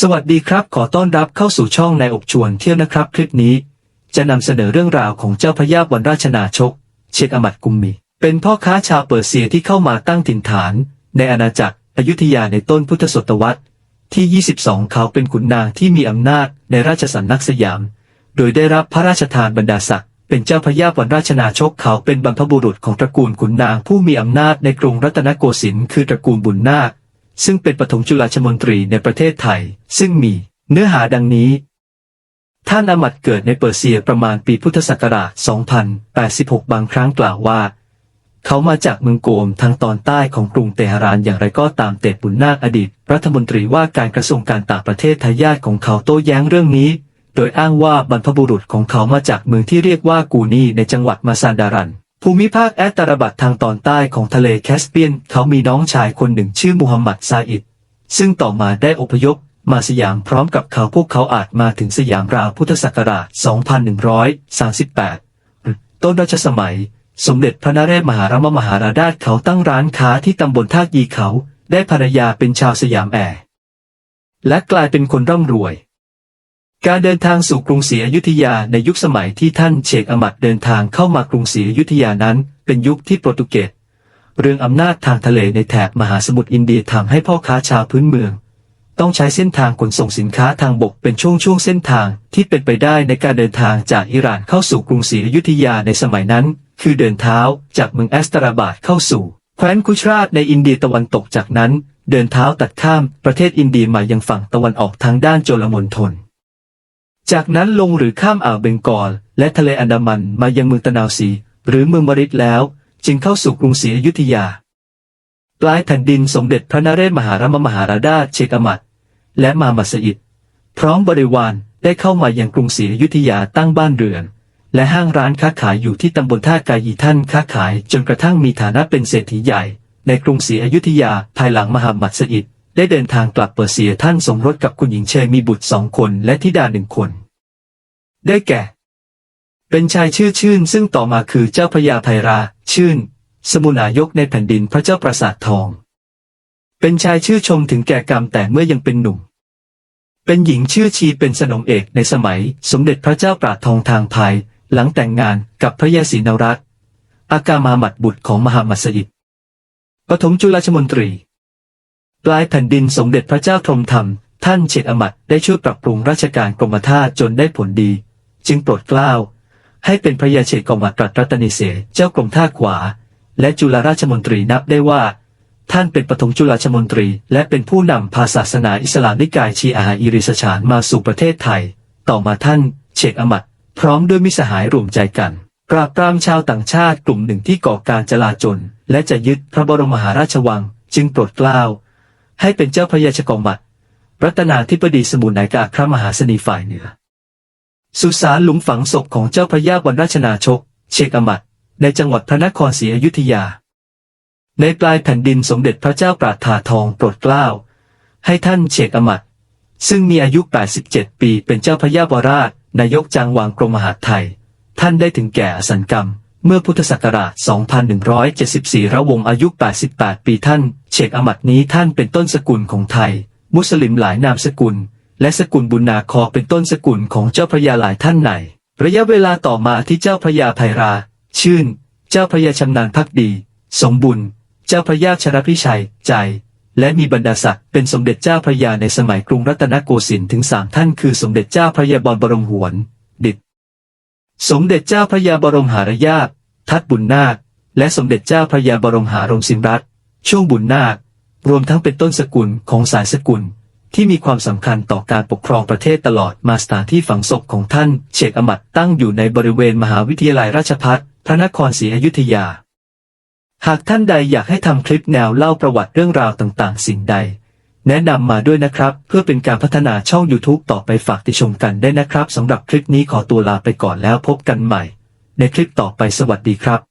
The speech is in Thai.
สวัสดีครับ ขอต้อนรับเข้าสู่ช่องนายอบชวนเที่ยวนะครับ คลิปนี้ จะนำเสนอเรื่องราวของเจ้าพระยาวันราชนาชก เชคอมัดกุมมี เป็นพ่อค้าชาวเปอร์เซียที่เข้ามาตั้งถิ่นฐาน ในอาณาจักรอยุธยาในต้นพุทธศตวรรษ ที่ 22 เขาเป็นขุนนางที่มีอำนาจในราชสำนักสยาม โดยได้รับพระราชทานบรรดาศักดิ์เป็นเจ้าพระยาวันราชนาชกเขาเป็นบรรพบุรุษของตระกูลขุนนางผู้มีอำนาจในกรุงรัตนโกสินทร์คือตระกูลบุญนาค ซึ่งเป็นปฐมจุลาชมนตรีในประเทศไทย ซึ่งมีเนื้อหาดังนี้ ท่านอามัดเกิดในเปอร์เซียประมาณปีพุทธศักราช 2086 บางครั้งกล่าวว่า เขามาจากเมืองโกมทางตอนใต้ของกรุงเตหะรานอย่างไรก็ตามเตปุนนาคอดีต รัฐมนตรีว่าการกระทรวงการต่างประเทศทายาทของเขาโต้แย้งเรื่องนี้ โดยอ้างว่าบรรพบุรุษของเขามาจากเมืองที่เรียกว่ากูนีในจังหวัดมาซานดารัน ภูมิภาคแอตตาราบัตทางตอนใต้ของทะเลแคสเปียน เขามีน้องชายคนหนึ่งชื่อมูฮัมหมัดซาอิด ซึ่งต่อมาได้อพยพมาสยามพร้อมกับเขาพวกเขาอาจมาถึงสยามราวพุทธศักราช 2138 ต้นรัชสมัย สมเด็จพระนเรศมหารามมหาราชเขาตั้งร้านค้าที่ตำบลท่ายีเขา ได้ภรรยาเป็นชาวสยามแอร์และกลายเป็นคนร่ำรวย การเดินทางสู่กรุงศรีอยุธยาในยุคสมัยที่ท่านเชคอมัดเดินทางเข้ามากรุงศรีอยุธยานั้น เป็นยุคที่โปรตุเกสเรื่องอำนาจทางทะเลในแถบมหาสมุทรอินเดียทำให้พ่อค้าชาวพื้นเมือง ต้องใช้เส้นทางขนส่งสินค้าทางบกเป็นช่วงช่วงเส้นทางที่เป็นไปได้ในการเดินทางจากอิหร่านเข้าสู่กรุงศรีอยุธยาในสมัยนั้น คือเดินเท้าจากเมืองแอสตราบาดเข้าสู่แคว้นกุชราตในอินเดียตะวันตกจากนั้น เดินเท้าตัดข้ามประเทศอินเดียมายังฝั่งตะวันออกทางด้านโจลมณฑล จากนั้นลงหรือข้ามอ่าวเบงกอลและทะเลอันดามันมายังเมืองตะนาวซีหรือเมืองมริดแล้ว จึงเข้าสู่กรุงศรีอยุธยา ปลายแผ่นดินสมเด็จพระนเรศมหารามมหาราชเชคอมัดและมามัสยิดพร้อมบริวารได้เข้ามายังกรุงศรีอยุธยาตั้งบ้านเรือน และห้างร้านค้าขายอยู่ที่ตำบลท่ากายีท่านค้าขายจนกระทั่งมีฐานะเป็นเศรษฐีใหญ่ ในกรุงศรีอยุธยาภายหลังมหามัสยิด ได้เดินทางกลับเปอร์เซียท่านสมรสกับคุณหญิงเชยมีบุตรสองคนและธิดาหนึ่งคน ได้แก่ เป็นชายชื่อชื่นซึ่งต่อมาคือเจ้าพระยาไพรา ชื่น สมุนายกในแผ่นดินพระเจ้าปราสาททอง เป็นชายชื่อชมถึงแก่กรรมแต่เมื่อยังเป็นหนุ่ม เป็นหญิงชื่อชีเป็นสนมเอกในสมัย สมเด็จพระเจ้าปราดทองทางภาย หลังแต่งงานกับพระยาศรีนรัตน์อากามาหมัดบุตรของมหามัสยิดปฐมจุลชมนตรี ปลายแผ่นดินสมเด็จพระเจ้าทรมธรรม ท่านเชษฐอมัดได้ช่วยปรับปรุงราชการกรมท่าจนได้ผลดี จึงโปรดเกล้า ให้เป็นพระยาเชษฐกมัดตรัตรัตนิเสเจ้ากรมท่าขวา และจุฬาราชมนตรีนับได้ว่า ท่านเป็นปฐมจุฬาชมนตรี และเป็นผู้นำพาศาสนาอิสลามนิกายชีอาอิริสฉานมาสู่ประเทศไทย ต่อมาท่านเชคอมัดพร้อมด้วยมิสหายรวมใจกันปราบปรามชาวต่างชาติกลุ่มหนึ่งที่ก่อการจลาจลและจะยึดพระบรมมหาราชวัง จึงโปรดเกล้า ให้เป็นเจ้าพระยาชกมัดรัตนาธิบดีสมุนไนกาพระมหาสนีฝ่ายเหนือ สุสานหลุมฝังศพของเจ้าพระยาวันราชนาชก เชคอมัดในจังหวัดพระนครศรีอยุธยา ในปลายแผ่นดินสมเด็จพระเจ้าปราถาทองโปรดเกล้า ให้ท่านเชคอมัดซึ่งมีอายุ 87 ปีเป็นเจ้าพระยาวราช นายกจางวางกรมมหาดไทย ท่านได้ถึงแก่อสันกรรม เมื่อพุทธศักราช 2174 ระวงอายุ 88 ปีท่าน เชคอมัดนี้ท่านเป็นต้นสกุลของไทย มุสลิมหลายนามสกุล และสกุลบุญนาคอเป็นต้นสกุลของเจ้าพระยาหลายท่านใน ระยะเวลาต่อมาที่เจ้าพระยาไพรา ชื่น เจ้าพระยาชำนาญพักดี สมบุญ เจ้าพระยาชรพิชัย ใจ และมีบรรดาศักดิ์เป็นสมเด็จเจ้าพระยาในสมัยกรุงรัตนโกสินทร์ถึงสามท่านคือสมเด็จเจ้าพระยาบรบรมหวน สมเด็จเจ้าพระยาบรมหารยาบทัดบุญนาค และสมเด็จเจ้าพระยาบรมหารงสิมรัตช่วงบุญนาค รวมทั้งเป็นต้นสกุลของสายสกุล ที่มีความสำคัญต่อการปกครองประเทศตลอดมาสถานที่ฝังศพของท่านเชคอมัดตั้งอยู่ในบริเวณมหาวิทยาลัยราชภัฏพระนครศรีอยุธยา หากท่านใดอยากให้ทำคลิปแนวเล่าประวัติเรื่องราวต่างๆ สิ่งใด แนะนำมาด้วยนะครับ เพื่อเป็นการพัฒนาช่อง YouTube ต่อไปฝากติชมกันได้นะครับสำหรับคลิปนี้ขอตัวลาไปก่อนแล้วพบกันใหม่ ในคลิปต่อไปสวัสดีครับ